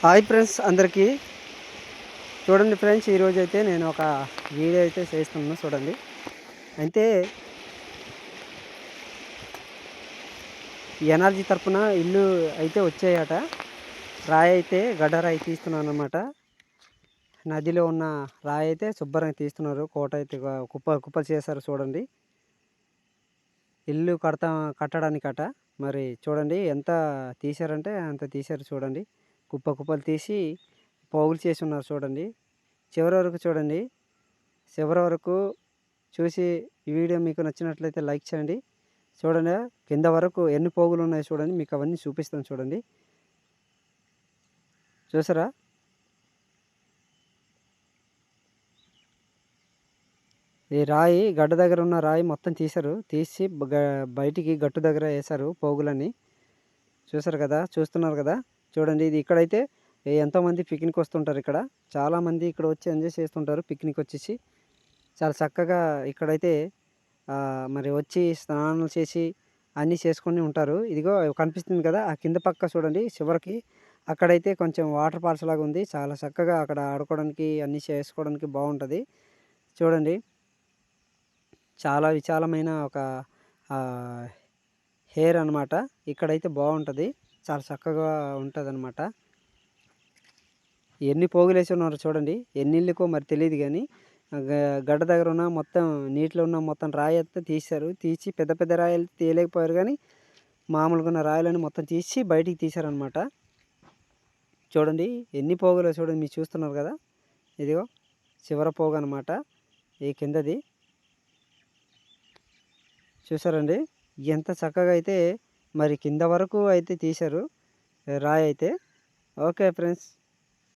Hi friends అందరికీ. చూడండి friends ఈరోజు అయితే నేను ఒక వీడియో అయితే చేస్తున్నాను చూడండి. అయితే ఎనర్జీ తరఫున ఇల్లు అయితే వచ్చాయట. రాయి అయితే గడ్డ రాయి తీస్తున్నాను అనమాట నదిలో ఉన్న రాయి అయితే శుభ్రంగా తీస్తున్నారు. కోట అయితే కుప్ప కుప్పలు చేశారు చూడండి. ఇల్లు కడతా కట్టడానికట. మరి చూడండి ఎంత తీశారంటే అంత తీశారు చూడండి. కుప్ప కుప్పలు తీసి పోగులు చేసి ఉన్నారు చూడండి. చివరి వరకు చూడండి. చివరి వరకు చూసి ఈ వీడియో మీకు నచ్చినట్లయితే లైక్ చేయండి. చూడండి కింద వరకు ఎన్ని పోగులు ఉన్నాయో చూడండి. మీకు అవన్నీ చూపిస్తాను చూడండి. చూసారా? ఈ రాయి గడ్డ దగ్గర ఉన్న రాయి మొత్తం తీశారు. తీసి బయటికి గట్టు దగ్గర వేశారు పోగులని చూసారు కదా? చూస్తున్నారు కదా? చూడండి ఇది ఇక్కడైతే ఎంతోమంది పిక్నిక్ వస్తుంటారు ఇక్కడ. చాలామంది ఇక్కడ వచ్చి ఎంజాయ్ చేస్తుంటారు పిక్నిక్ వచ్చేసి. చాలా చక్కగా ఇక్కడైతే మరి వచ్చి స్నానాలు చేసి అన్నీ చేసుకొని ఉంటారు. ఇదిగో కనిపిస్తుంది కదా ఆ కింద పక్క చూడండి చివరికి. అక్కడైతే కొంచెం వాటర్ ఫాల్స్ లాగా ఉంది. చాలా చక్కగా అక్కడ ఆడుకోవడానికి అన్నీ చేసుకోవడానికి బాగుంటుంది. చూడండి. చాలా విశాలమైన ఒక హెయిర్ అనమాట ఇక్కడైతే బాగుంటుంది. చాలా చక్కగా ఉంటుంది అనమాట ఎన్ని పోగులు వేసి ఉన్నారో చూడండి. ఎన్ని ఇల్లుకో మరి తెలియదు కానీ గ- గడ్డ దగ్గర ఉన్న మొత్తం నీటిలో ఉన్న మొత్తం రాయి అంతా తీశారు. తీసి పెద్ద పెద్ద రాయలు తీయలేకపోయారు కానీ మామూలుగా ఉన్న రాయలని మొత్తం తీసి బయటికి తీశారనమాట చూడండి ఎన్ని పోగులు చూడండి మీరు చూస్తున్నారు కదా. ఇదిగో చివర పోగు అనమాట ఈ కిందది. చూసారండి? ఎంత చక్కగా అయితే మరి కింద వరకు అయితే తీశారు. రాయి అయితే. Okay friends.